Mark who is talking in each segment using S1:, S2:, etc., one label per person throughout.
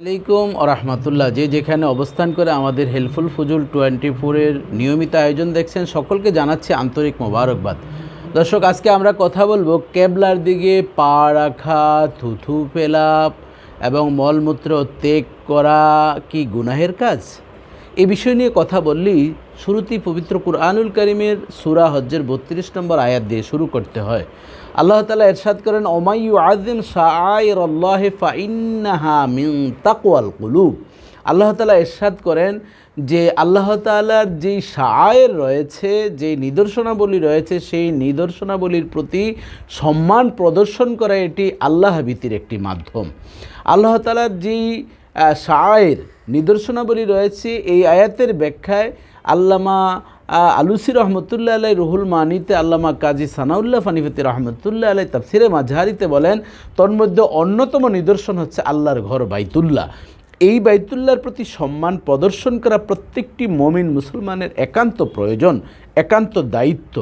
S1: আলাইকুম রহমতুল্লাহ যে যেখানে অবস্থান করে আমাদের হেল্পফুল ফুজুল টোয়েন্টি ফোরের নিয়মিত আয়োজন দেখছেন, সকলকে জানাচ্ছে আন্তরিক মোবারকবাদ। দর্শক, আজকে আমরা কথা বলব কেবলার দিকে পা রাখা, থুথু ফেলা এবং মলমূত্র ত্যাগ করা কি গুনাহের কাজ? এই বিষয় নিয়ে কথা বললেই শুরুতেই পবিত্র কুরআনুল করিমের সুরা হজ্জের বত্রিশ নম্বর আয়াত দিয়ে শুরু করতে হয়। আল্লাহ তালা এরশাদ করেন ওমাইউ আদিম শাআইর আল্লাহ তাকওয়াল কুলুব। আল্লাহ তালা এরশাদ করেন যে আল্লাহ তালার যেই শায়ের রয়েছে যে নিদর্শনাবলী রয়েছে, সেই নিদর্শনাবলীর প্রতি সম্মান প্রদর্শন করা এটি আল্লাহ ভীতির একটি মাধ্যম। আল্লাহ তালার যেই শায়ের নিদর্শনাবলী রয়েছে এই আয়াতের ব্যাখ্যায় আল্লামা আলুসি রহমতুল্লাহ আলাই রুহুল মানিতে আল্লামা কাজী সানাউল্লাহ ফানিফতি রহমতুল্লাহ আলাই তাফসিরে মাঝহারিতে বলেন তন্মধ্যে অন্যতম নিদর্শন হচ্ছে আল্লাহর ঘর বাইতুল্লাহ। এই বাইতুল্লাহর প্রতি সম্মান প্রদর্শন করা প্রত্যেকটি মমিন মুসলমানের একান্ত প্রয়োজন, একান্ত দায়িত্ব।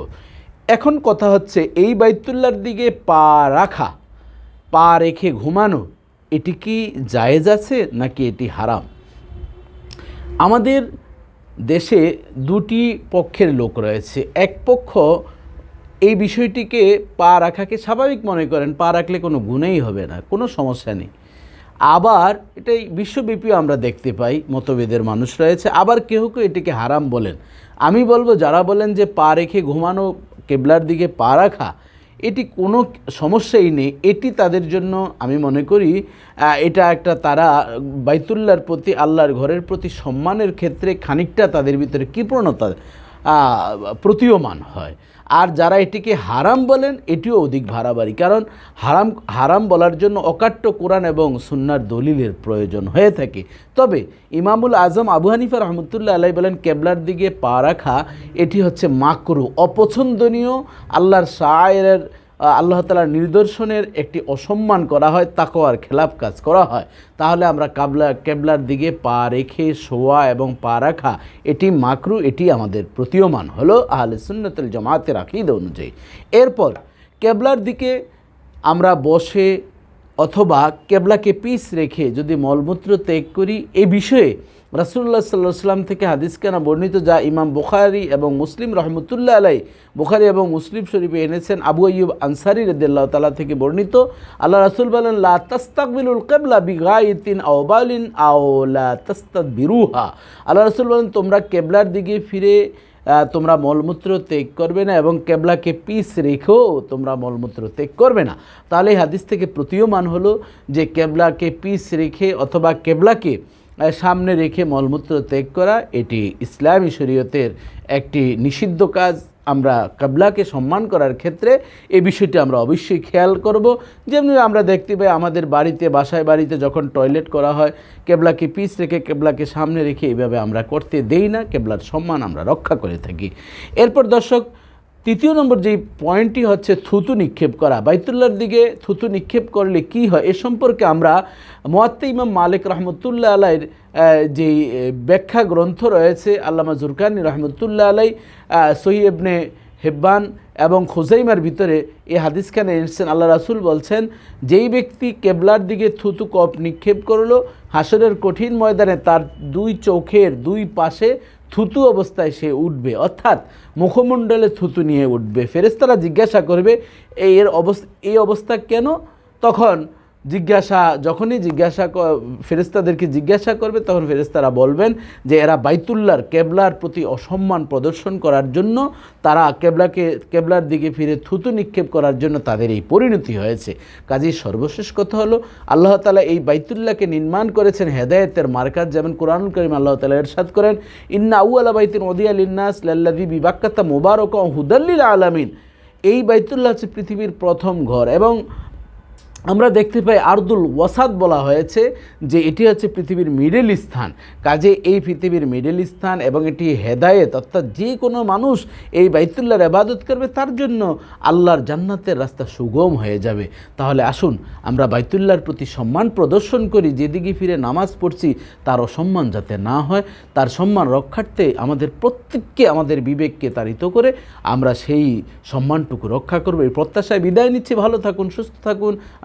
S1: এখন কথা হচ্ছে, এই বাইতুল্লাহর দিকে পা রাখা, পা রেখে ঘুমানো, এটি কি জায়েজ আছে নাকি এটি হারাম? আমাদের দেশে দুটি পক্ষের লোক রয়েছে। এক পক্ষ এই বিষয়টিকে পা রাখাকে স্বাভাবিক মনে করেন, পা রাখলে কোনো গুণেই হবে না, কোনো সমস্যা নেই। আবার এটাই বিশ্বব্যাপী আমরা দেখতে পাই, মতভেদের মানুষ রয়েছে। আবার কেউ কেউ এটিকে হারাম বলেন। আমি বলব, যারা বলেন যে পা রেখে ঘুমানো, কেবলার দিকে পা রাখা এটি কোনো সমস্যাই নেই। এটি তাদের জন্য আমি মনে করি এটা একটা তারা বাইতুল্লার প্রতি, আল্লাহর ঘরের প্রতি সম্মানের ক্ষেত্রে খানিকটা তাদের ভিতরে কৃপণতা প্রতীয়মান হয়। আর যারা এটিকে হারাম বলেন, এটিও অধিক ভাড়াবাড়ি কারণ হারাম হারাম বলার জন্য অকাট্য কোরআন এবং সুন্নার দলিলের প্রয়োজন হয়ে থাকে। তবে ইমামুল আজম আবু হানিফা রহমতুল্লাহ আলাই বলেন, কেবলার দিকে পা রাখা, এটি হচ্ছে মাকরু, অপছন্দনীয়, আল্লাহর শায়ের আল্লাহ তালার নিদর্শনের একটি অসম্মান করা হয় তাকোয়ার খেলাপ কাজ করা হয়। তাহলে আমরা কাবলা, কেবলার দিকে পা রেখে শোয়া এবং পা রাখা, এটি মাকরু, এটি আমাদের প্রতীয়মান হলো আহলে সুন্নতুল জামাতের আকিদ অনুযায়ী। এরপর কেবলার দিকে আমরা বসে অথবা কেবলাকে পিস রেখে যদি মলমূত্র ত্যাগ করি, এ বিষয়ে রাসুল্লাহ সাল্লাহ সাল্লাম থেকে হাদিস কেনা বর্ণিত যা ইমাম বুখারি এবং মুসলিম রহমতুল্লাহ আলাই বুখারি এবং মুসলিম শরীফে এনেছেন আবু আইয়ুব আনসারি রদ্দাল্লাহ তালা থেকে বর্ণিত, আল্লাহ রাসুল বলেন, লা তাস্তাকবিলুল কেবলা বিগাইতিন আওবালিন আও লা তাস্তাদ বিরুহা আল্লাহ রাসুল বলেন, তোমরা কেবলার দিকে ফিরে তোমরা মলমূত্র ত্যাগ করবে না এবং কেবলাকে পিস রেখেও তোমরা মলমূত্র ত্যাগ করবে না। তাহলে হাদিস থেকে প্রতীয়মান হলো যে কেবলাকে পিস রেখে অথবা কেবলাকে সামনে রেখে মলমূত্র ত্যাগ করা, এটি ইসলামী শরীয়তের একটি নিষিদ্ধ কাজ। আমরা কাবলাকে সম্মান করার ক্ষেত্রে এই বিষয়টি আমরা অবশ্যই খেয়াল করব। যেমনি আমরা দেখতে পাই আমাদের বাড়িতে, বাসায় বাড়িতে যখন টয়লেট করা হয়, কেবলাকে পিস রেখে কেবলাকে সামনে রেখে এইভাবে আমরা করতে দেই না। কেবলার সম্মান আমরা রক্ষা করে থাকি। এরপর দর্শক তৃতীয় নম্বর যেই পয়েন্টটি হচ্ছে থুতু নিক্ষেপ করা। বাইতুল্লার দিকে থুতু নিক্ষেপ করলে কি হয়? এ সম্পর্কে আমরা মোয়াত্তে ইমাম মালিক রহমতুল্লাহ আলাইয়ের যেই ব্যাখ্যা গ্রন্থ রয়েছে, আল্লামা জুরকানি রহমতুল্লাহ আলাই সহিবনে হেব্বান এবং খোজাইমার ভিতরে এই হাদিসখানে এনেছেন আল্লাহ রাসুল বলছেন, যেই ব্যক্তি কেবলার দিকে থুতু কপ নিক্ষেপ করল, হাসরের কঠিন ময়দানে তার দুই চোখের দুই পাশে থুতু অবস্থায় সে উঠবে। অর্থাৎ মুখমণ্ডলে থুতু নিয়ে উঠবে। ফেরেস্তারা জিজ্ঞাসা করবে, এই এর অবস্থা, এই অবস্থা কেন? তখন জিজ্ঞাসা, যখনই জিজ্ঞাসা ফেরেস্তাদেরকে জিজ্ঞাসা করবে, তখন ফেরেস্তারা বলবেন যে এরা বাইতুল্লার কেবলার প্রতি অসম্মান প্রদর্শন করার জন্য, তারা কেবলাকে, কেবলার দিকে ফিরে থুতু নিক্ষেপ করার জন্য তাদের এই পরিণতি হয়েছে। কাজেই সর্বশেষ কথা হলো, আল্লাহ তালা এই বাইতুল্লাহকে নির্মাণ করেছেন হেদায়েতের মার্কাজ, যেমন কোরআনুল করিম আল্লাহ তালা এরশাদ করেন, ইন্না আউ আলা বাইতিন ওদিয়া লিন্নাস লাল্লাদি বিবাক্কাতা মোবারক হুদাল্লিল আলামিন। এই বাইতুল্লাহ হচ্ছে পৃথিবীর প্রথম ঘর এবং আমরা দেখতে পাই আর্দুল ওয়াসাদ বলা হয়েছে যে এটি হচ্ছে পৃথিবীর মিডল স্থান কাজে এই পৃথিবীর মিডল স্থান এবং এটি হেদায়েত, অর্থাৎ যে কোনো মানুষ এই বাইতুল্লাহর আবাদত করবে, তার জন্য আল্লাহর জান্নাতের রাস্তা সুগম হয়ে যাবে। তাহলে আসুন, আমরা বাইতুল্লাহর প্রতি সম্মান প্রদর্শন করি, যেদিকে ফিরে নামাজ পড়ছি, তার অসম্মান যাতে না হয়, তার সম্মান রক্ষার্থে আমাদের প্রত্যেককে, আমাদের বিবেককে তাড়িত করে আমরা সেই সম্মানটুকু রক্ষা করব। এই প্রত্যাশায় বিদায় নিচ্ছি। ভালো থাকুন, সুস্থ থাকুন।